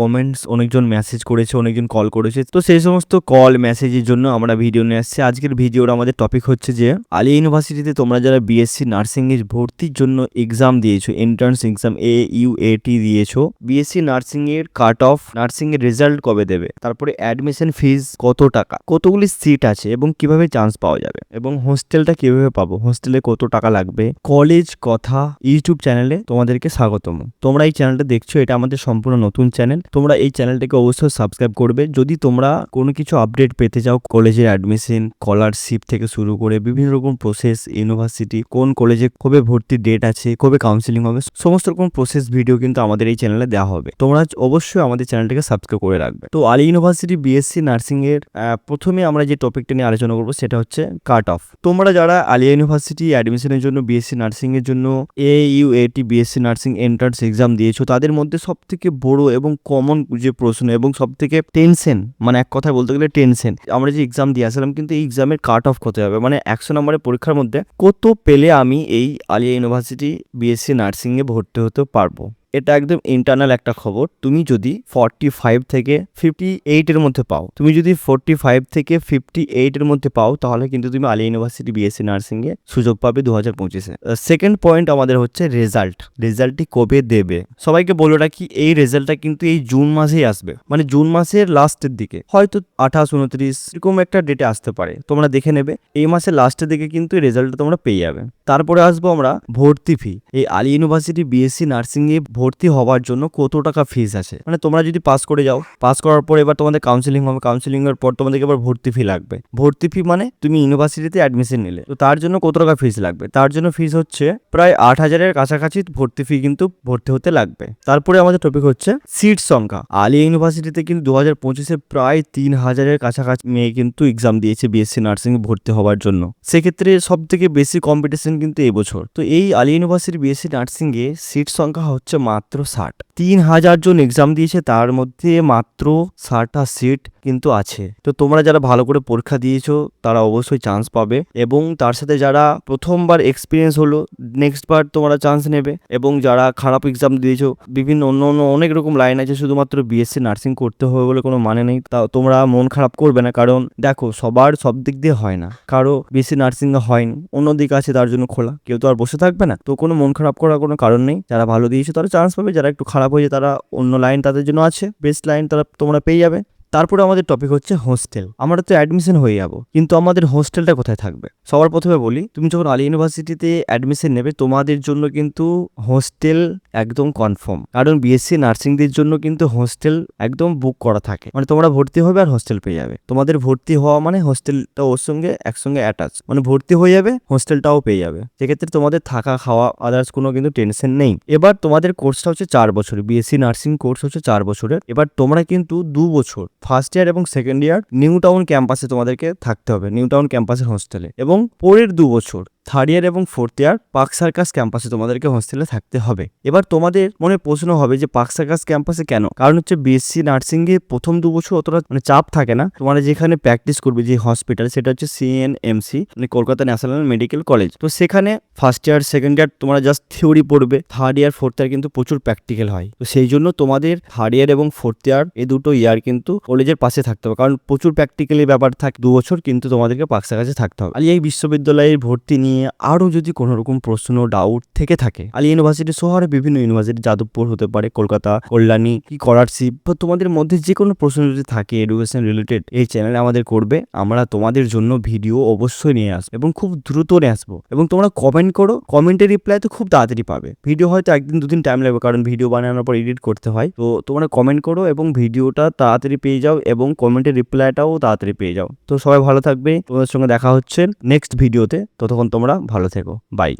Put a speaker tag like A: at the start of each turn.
A: Comments অনেকজন message করেছে, অনেকজন কল করেছে। তো সেই সমস্ত কল মেসেজের জন্য আমরা ভিডিও নিয়ে আসছি। আজকের ভিডিওর আমাদের টপিক হচ্ছে যে, আলিয়া ইউনিভার্সিটিতে তোমরা যারা বিএসসি নার্সিং এর ভর্তির জন্য এক্সাম দিয়েছ entrance exam A U A T দিয়েছ বিএসসি নার্সিং এর কাট অফ নার্সিং এর রেজাল্ট কবে দেবে? তারপরে অ্যাডমিশন ফিজ কত টাকা? কতগুলি সিট আছে এবং কীভাবে চান্স পাওয়া যাবে? এবং হোস্টেলটা কীভাবে পাবো? হোস্টেলে কত টাকা লাগবে? কলেজ কথা ইউটিউব চ্যানেলে তোমাদেরকে স্বাগতম। তোমরা এই চ্যানেলটা দেখছ, এটা আমাদের সম্পূর্ণ নতুন চ্যানেল তোমরা এই চ্যানেলটাকে অবশ্যই সাবস্ক্রাইব করবে। যদি তোমরা কোনো কিছু আপডেট পেতে চাও, কলেজের অ্যাডমিশন স্কলারশিপ থেকে শুরু করে বিভিন্ন রকম প্রসেস ইউনিভার্সিটি কোন কলেজে কবে ভর্তির ডেট আছে, কবে কাউন্সিলিং হবে, সমস্ত রকম প্রসেস ভিডিও কিন্তু আমাদের এই চ্যানেলে দেওয়া হবে। তোমরা অবশ্যই আমাদের চ্যানেলটাকে সাবস্ক্রাইব করে রাখবে। তো আলী ইউনিভার্সিটি বিএসসি নার্সিং এর প্রথমে আমরা যে টপিকটা নিয়ে আলোচনা করব সেটা হচ্ছে কাট অফ তোমরা যারা আলিয়া ইউনিভার্সিটি অ্যাডমিশনের জন্য বিএসসি নার্সিং এর জন্য A U A T BSc nursing entrance exam দিয়েছ, তাদের মধ্যে সব থেকে বড় এবং কমন যে প্রশ্ন এবং সব থেকে টেনশন মানে এক কথায় বলতে গেলে টেনশন আমরা যে এক্সাম দিয়ে আসলাম কিন্তু এই এক্সামের কাট অফ কত হবে? মানে একশো নম্বরের পরীক্ষার মধ্যে কত পেলে আমি এই আলিয়া ইউনিভার্সিটি বিএসসি নার্সিংয়ে ভর্তি হতে পারব? এটা একদম ইন্টারনাল একটা খবর। তুমি যদি ফর্টি ফাইভ থেকে ফিফটি এইটের মধ্যে পাও, তুমি যদি ফোরটি ফাইভ থেকে ফিফটি এইটের মধ্যে পাও, তাহলে কিন্তু তুমি আলিয়া ইউনিভার্সিটি বিএসসি নার্সিংয়ে সুযোগ পাবে দু হাজার পঁচিশে সেকেন্ড পয়েন্ট আমাদের হচ্ছে রেজাল্ট রেজাল্টটি কবে দেবে? সবাইকে বলে রাখি, এই রেজাল্টটা কিন্তু এই জুন মাসেই আসবে। মানে জুন মাসের লাস্টের দিকে। হয়তো আঠাশ, উনত্রিশ, এরকম একটা ডেটে আসতে পারে। তোমরা দেখে নেবে, এই মাসের লাস্টের দিকে কিন্তু এই রেজাল্টটা তোমরা পেয়ে যাবে। তারপরে আসব আমরা ভর্তি ফি এই আলী ইউনিভার্সিটি বিএসসি নার্সিংয়ে ভর্তি হওয়ার জন্য কত টাকা ফিস আছে? মানে তোমরা যদি পাস করে যাও পাস করার পর এবার তোমাদের কাউন্সিলিং হবে কাউন্সিলিং এর পর তোমাদেরকে এবার ভর্তি ফি লাগবে। ভর্তি ফি মানে তুমি ইউনিভার্সিটিতে অ্যাডমিশন নিলে। তো তার জন্য কত টাকা ফিস লাগবে? তার জন্য ফিস হচ্ছে প্রায় আট হাজারের কাছাকাছি ভর্তি ফি কিন্তু ভর্তি হতে লাগবে। তারপরে আমাদের টপিক হচ্ছে সিট সংখ্যা। আলিয়া ইউনিভার্সিটিতে কিন্তু দু হাজার পঁচিশে প্রায় তিন হাজারের কাছাকাছি মেয়ে কিন্তু এক্সাম দিয়েছে বিএসসি নার্সিং ভর্তি হওয়ার জন্য। সেক্ষেত্রে সব থেকে বেশি কম্পিটিশন কিন্তু এবছর। তো এই আলিয়া ইউনিভার্সিটি বিএসসি নার্সিং এ সিট সংখ্যা হচ্ছে মাত্র ষাট। তিন হাজার জন এক্সাম দিয়েছে, তার মধ্যে মাত্র ষাটটা সিট কিন্তু আছে। তো তোমরা যারা ভালো করে পরীক্ষা দিয়েছ, তারা অবশ্যই চান্স পাবে এবং তার সাথে যারা প্রথমবার এক্সপিরিয়েন্স হলো নেক্সট বার তোমরা চান্স নেবে এবং যারা খারাপ এক্সাম দিয়েছ, বিভিন্ন অন্য অন্য অনেক রকম লাইন আছে, শুধুমাত্র বিএসসি নার্সিং করতে হবে বলে কোনো মানে নেই। তা তোমরা মন খারাপ করবে না, কারণ দেখো, সবার সব দিক দিয়ে হয় না। কারও বিএসসি নার্সিং হয়নি, অন্য দিক আছে, তার জন্য খোলা। কেউ তো আর বসে থাকবে না। তো কোনো মন খারাপ করার কোনো কারণ নেই। যারা ভালো দিয়েছে, তারা চান্স পাবে, যারা একটু খারাপ হয়ে যায় তারা অন্য লাইন তাদের জন্য আছে বেস্ট লাইন তারা তোমরা পেয়ে যাবে। তারপরে আমাদের টপিক হচ্ছে হোস্টেল আমরা তো অ্যাডমিশন হয়ে যাব, কিন্তু আমাদের হোস্টেলটা কোথায় থাকবে? সবার প্রথমে বলি, তুমি যখন আলী ইউনিভার্সিটিতে অ্যাডমিশন নেবে, তোমাদের জন্য কিন্তু হোস্টেল একদম কনফার্ম কারণ বিএসসি নার্সিংদের জন্য কিন্তু হোস্টেল একদম বুক করা থাকে। মানে তোমরা ভর্তি হবে আর হোস্টেল পেয়ে যাবে। তোমাদের ভর্তি হওয়া মানে হোস্টেলটা ওর সঙ্গে একসঙ্গে অ্যাটাচ মানে ভর্তি হয়ে যাবে হোস্টেলটাও পেয়ে যাবে। সেক্ষেত্রে তোমাদের থাকা, খাওয়া আদার্স কোনো কিন্তু টেনশন নেই। এবার তোমাদের কোর্সটা হচ্ছে চার বছর বিএসসি নার্সিং কোর্স হচ্ছে চার বছরের। এবার তোমরা কিন্তু দু বছর ফার্স্ট ইয়ার এবং সেকেন্ড ইয়ার নিউ টাউন ক্যাম্পাসে তোমাদেরকে থাকতে হবে, নিউ টাউন ক্যাম্পাসের হোস্টেলে এবং পরের দু বছর থার্ড ইয়ার এবং ফোর্থ ইয়ার পার্ক সার্কাস ক্যাম্পাসে তোমাদেরকে হোস্টেলে থাকতে হবে। এবার তোমাদের মনে প্রশ্ন হবে যে পার্ক সার্কাস ক্যাম্পাসে কেন? কারণ হচ্ছে বিএসসি নার্সিং এ প্রথম দু বছর অতটা মানে চাপ থাকে না। তোমরা যেখানে প্র্যাকটিস করবে যে হসপিটাল সেটা হচ্ছে সিএনএমসি মানে কলকাতা ন্যাশনাল মেডিকেল কলেজ তো সেখানে ফার্স্ট ইয়ার সেকেন্ড ইয়ার তোমরা জাস্ট থিওরি পড়বে থার্ড ইয়ার ফোর্থ ইয়ার কিন্তু প্রচুর প্র্যাকটিক্যাল হয়। তো সেই জন্য তোমাদের থার্ড ইয়ার এবং ফোর্থ ইয়ার এই দুটো ইয়ার কিন্তু কলেজের পাশে থাকতে হবে। কারণ প্রচুর প্র্যাকটিক্যালি ব্যাপার থাকে, দু বছর কিন্তু তোমাদেরকে পাকসা সার্কাসে থাকতে হবে। আর এই বিশ্ববিদ্যালয়ের ভর্তি নিয়ে আরও যদি কোনো রকম প্রশ্ন ডাউট থেকে থাকে আলিয়া ইউনিভার্সিটি শহরে বিভিন্ন ইউনিভার্সিটি যাদবপুর হতে পারে, কলকাতা, কল্যাণী, কি করারশিপ বা তোমাদের মধ্যে যে কোনো প্রশ্ন যদি থাকে এডুকেশন রিলেটেড এই চ্যানেলে আমাদের করবে। আমরা তোমাদের জন্য ভিডিও অবশ্যই নিয়ে আসব এবং খুব দ্রুত নিয়ে আসব। এবং তোমরা কমেন্ট করো কমেন্টের রিপ্লাই তো খুব তাড়াতাড়ি পাবে। ভিডিও হয়তো একদিন, দুদিন টাইম লাগবে, কারণ ভিডিও বানানোর পর এডিট করতে হয়। তো তোমরা কমেন্ট করো এবং ভিডিওটা তাড়াতাড়ি পেয়ে যাও এবং কমেন্টের রিপ্লাইটাও তাড়াতাড়ি পেয়ে যাও। তো সবাই ভালো থাকবে। তোমাদের সঙ্গে দেখা হচ্ছে নেক্সট ভিডিওতে ততক্ষণ তোমরা ভালো থেকো। বাই